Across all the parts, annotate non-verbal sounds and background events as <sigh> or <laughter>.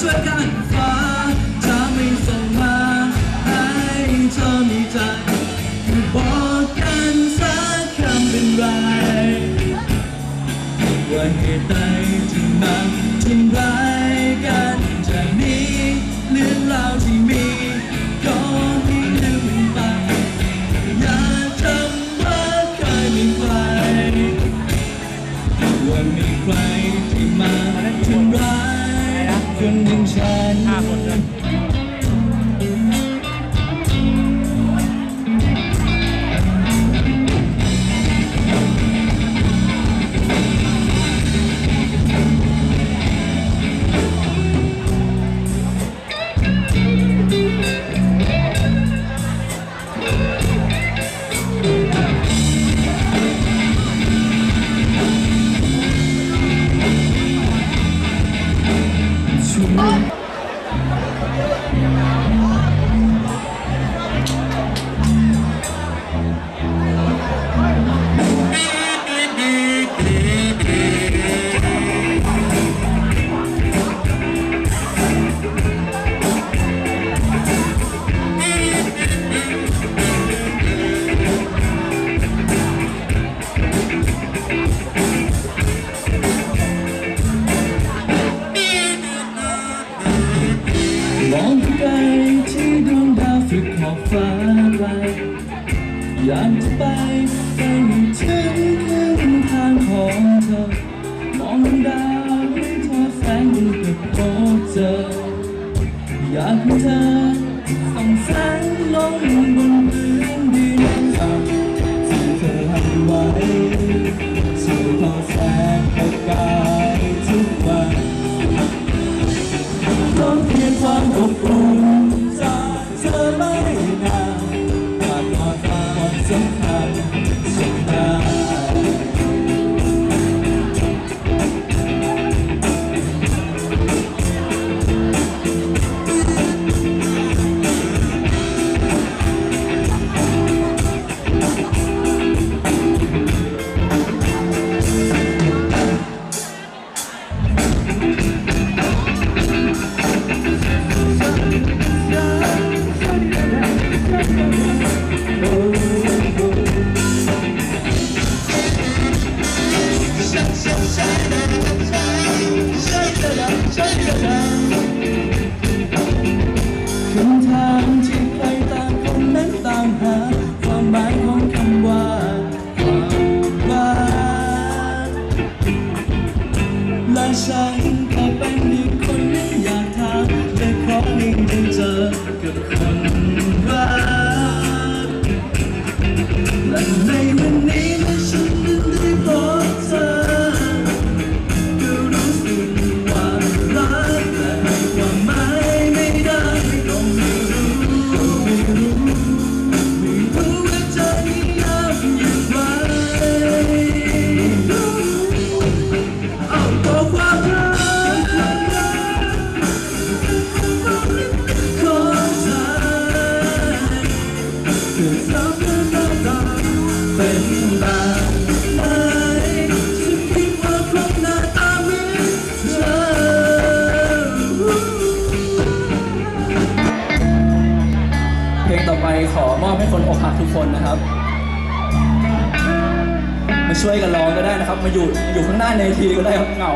Joy Gunn. 아, 먼 저. Música สุดขอบฟ้าไกอยากจะไปไปถึงคืนทางของเธอ มองดาวทอดแสงกับพบเจออยากให้เธอ ครับ มาอยู่อยู่ข้างหน้าในทีก็ได้ครับเหงา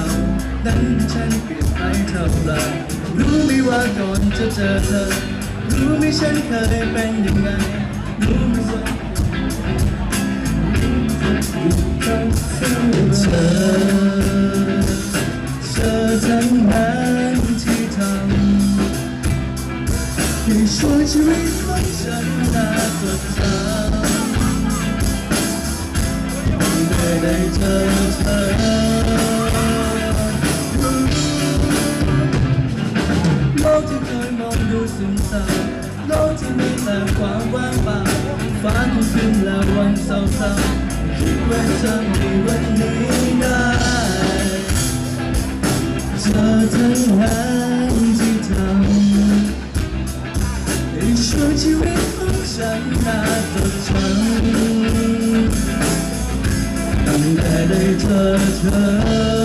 เก่านั้นฉันเปลี่ยนไปเท่าไหรรู้ไหมว่าก่อนจะเจอเธอ รู้ไหมฉันเคยเป็นยังไง รู้ไหมว่าเธอเธอทั้งนั้นที่ทำให้ช่วยชีวิตของฉันน่าจดจำเมื่อไซึมเศร้าโลกที่มีแต่ความว่างเปล่าฟ้าทุกคืนและวันเศร้าๆคิดว่าจะมีวันนี้ได้เธอทั้งนั้นที่ทำให้ช่วยชีวิตของฉันน่าจดจำตั้งแต่ได้เจอเธอ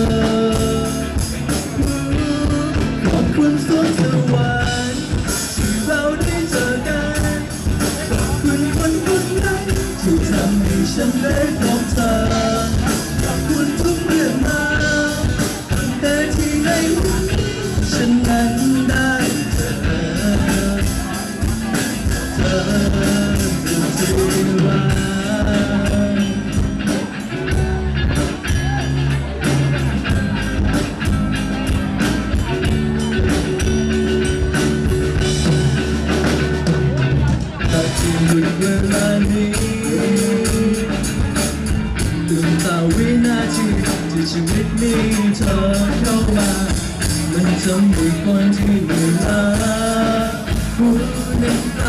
หั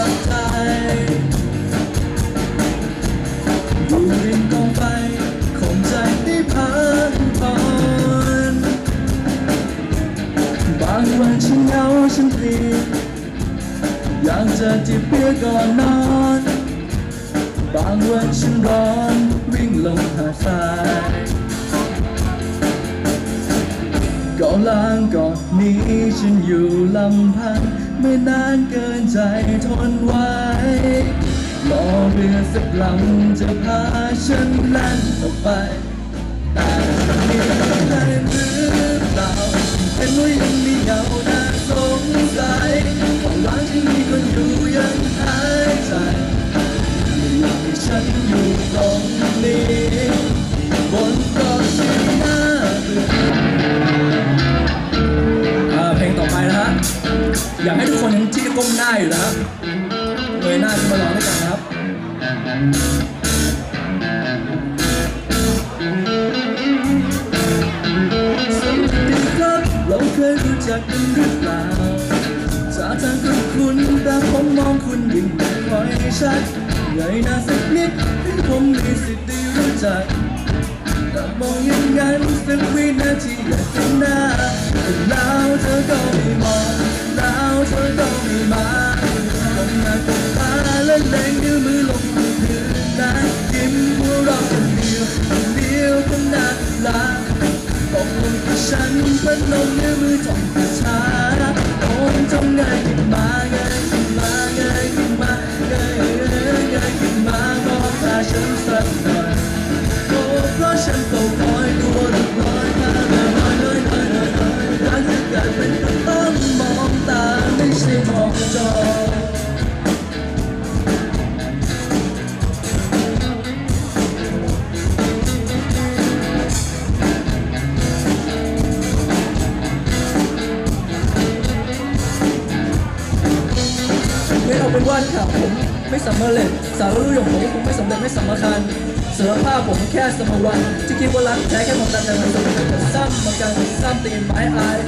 าวจับใจอยู่ริมกองไฟคงใจได้พักผ่อนบางวันฉันเหงาฉันเพลียอยากจะจิบเบียร์ก่อนนอน บางวันฉันร้อนวิ่งลงหาดทรายก่อนล้างก่อนนี้ฉันอยู่ลำพัง ไม่นานเกินใจทนไว้รอเรือสักลำจะพาฉันแล่นออกไป แต่จะมีได้หรือเปล่าเป็นว่ายังมีเหงาน่าสงสัย อยากให้ทุกคนที่ก้มหน้าอยู่นะฮะเงยหน้าขึ้นมาร้องด้วยกันครับสวัสดีครับเราเคยรู้จักกันหรือเปล่าท่าทางคุณคุณแต่ผมมองคุณยิ่งไม่ค่อยชัดเงยหน้าสักนิดให้ผมมีสิทธิ์ได้รู้จัก มองอย่างนั้นสักวินาทีอยากเห็นหน้าแล้วเธอก็ไม่มองแล้วเธอก็ไม่มาลงหน้าตบตาและแรงนิ้วมือลงมือถือนั้นยิ้มหัวเราะคนเดียวคนเดียวก็น่ารักตกลงกับฉันพนมนิ้วมือจ้องตาช้าโอนจ้องง่ายขึ้นมาำเร็จสารรู้อย่างผมคงไม่สำเร็จไม่สำคัญเสือผ้าผมแค่สมวันที่คิดว่ารักแท้แค่มองตากันมันสมกันแต่ซ้ำมากันซ้ำตีนไม้อาย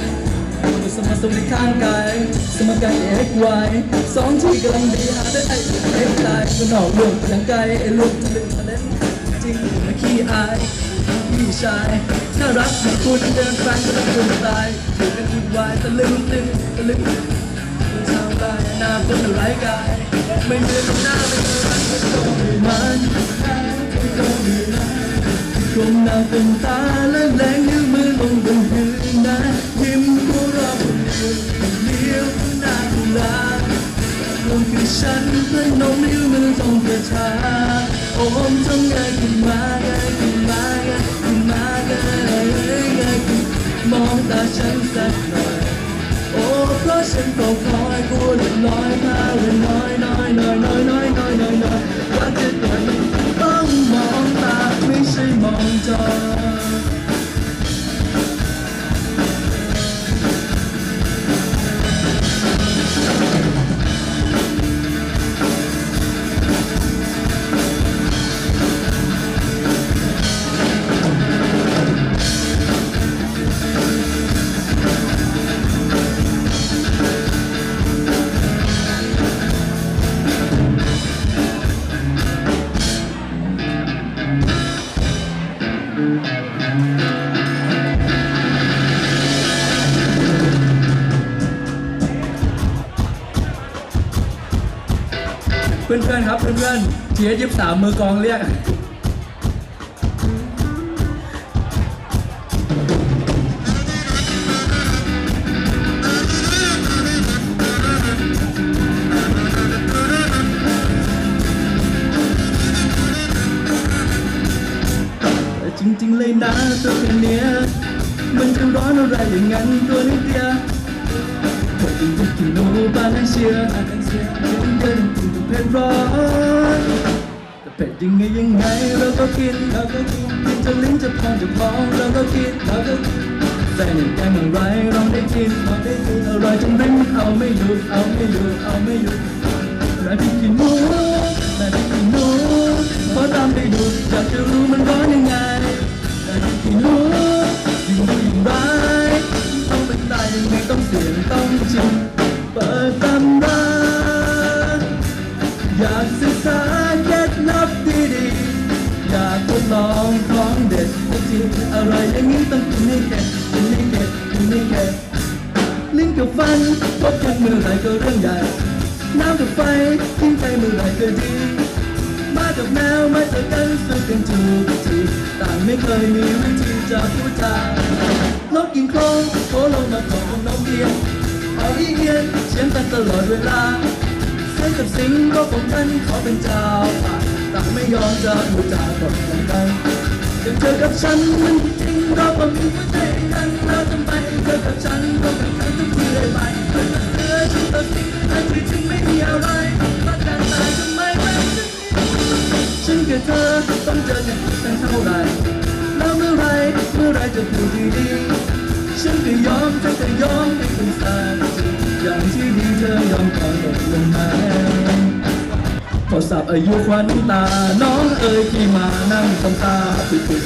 มันสมมาสมในข้างกายสมการเอ็กวายสองที่กำลังดีหาได้ไอ้เอ็กตายมันออกเรื่องอย่างไกลไอ้ลูกทะลึ่งทะเลนจริงไม่ขี้อายพี่ชายน่ารักเหมือนคุณเดินแฟนก็ต้องคุณตายอยู่กันวุ่นวายตะลึงตึงตะลึงาวใต้หน้าคนไร้กาย ไม่เหมือนหน้าไม่เหมือนรักก็ต้องมีมันก็มีมันกลมหน้าก้มตาและแรงนิ้วมือลงบนพื้นนะยิ้มหัวเราะคนเดียวเดียวหน้ากุหลาบรวมคือฉันเพื่อนน้องนิ้วมือจ้องกระชาโอมจ้องง่ายขึ้นมา sinful cry for the life, how the night. เพื่อนๆเทียยิบสามมือกองเรียกแต่จริงๆเลยนะตัวแค่เนี้ยมันจะร้อนอะไรอย่างนั้นตัวนิดเดียวพอดีจะกินโนบาลานเชียร์ยัง เผ็ดร้อนแต่เผ็ดยังไงยังไงเราก็กินเราก็กินกินจนลิ้นจะพองจะพองเราก็กินเราก็กินแฟนอย่างแกงอะไรเราได้กินเราได้กินอร่อยจนลิ้นเอาไม่หยุดเอาไม่หยุดเอาไม่หยุดนายพี่กินหมูนายพี่กินหมูขอตามไปดูอยากจะรู้มันร้อนยังไงนายพี่กินหมูยิ่งดูยิ่งร้ายต้องเป็นตายยังไงต้องเสี่ยงต้องชิมเปิดตำรา อยากศึกษาเคล็ดลับดีๆอยากทดลองของเด็ดจริงอะไรอย่างนี้ต้องกินให้เข็ดกินให้เข็ดกินให้เข็ดลิ้นกับฟันพบกันเมื่อไหร่ก็เรื่องใหญ่น้ำกับไฟทิ้งไปเมื่อไหร่ก็ดีมากับแมวมาเจอกันสู้กันถูกทีต่างไม่เคยมีวิธีจะพูดจานกกินโครงโผล่ลงมาของน้องเดียนเอาอีเอียนเสียงกันตลอดเวลา เส้นกับสิงก็ของท่านขอเป็นเจ้าป่าต่างไม่ยอมจะพูดจาตกลงกันจะเจอกับฉันมันจริงเราก็มีหัวใจกันแล้วทำไมเจอกับฉันก็เป็นกันทุกทีเลยไปเธอเธอฉันตัดสินแต่ที่จริงไม่มีอะไรมาการตายทำไมแบบนี้ฉันกับเธอต้องเจอกันกันเท่าไหร่แล้วเมื่อไรเมื่อไรจะพูดดีๆฉันก็ยอมเธอก็ยอมให้คุณสา อย่างที่ดีเธอยอมก่อนตกลงมาพอสับอายุควันตา น้องเอ๋ยที่มานั่งทำตาปิด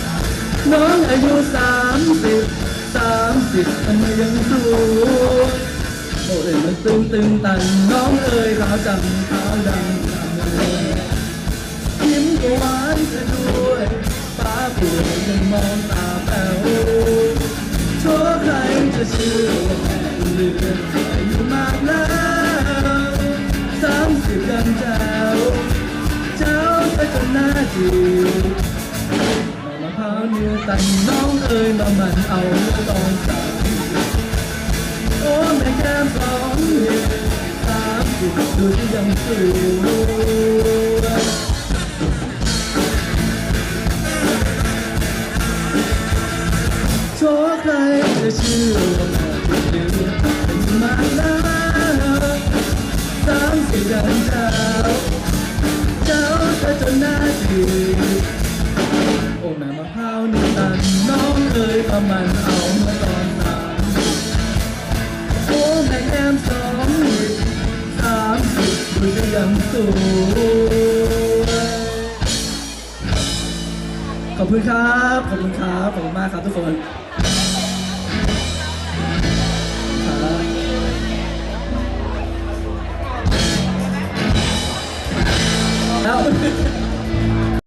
ๆน้องอายุสามสิบสามสิบทำไมยังสวยโอ้ยมันตึงตึงตัน น้องเอ๋ยราวจังขาวดังทำเลยยิ้มก็หวานซะด้วยปากตัวยังมองตาแป๋วโทษใครจะเชื่อ ว่าแม่เลือนอายุมากแล้วสามสิบกันเจ้า เจ้าไปจนหน้าจีบมะพร้าวเนื้อตันน้องเอ้ยมามันเอาตอนสามโอ้แม่แก้มสองเห็ดสามสิบดูที่ยังสวยโชว์ใครจะเชื่อ กันเจ้าเจ้าเธอจนหน้าจีโอ้แม่มะพร้าวนี่ตันน้องเคยประมันเอาเมื่อตอนนั้นโอ้แม่แก้มสองหยิบสามสิบดูจะยังสวยขอบคุณครับ ขอบคุณครับ ขอบคุณมากครับทุกคน out. <laughs>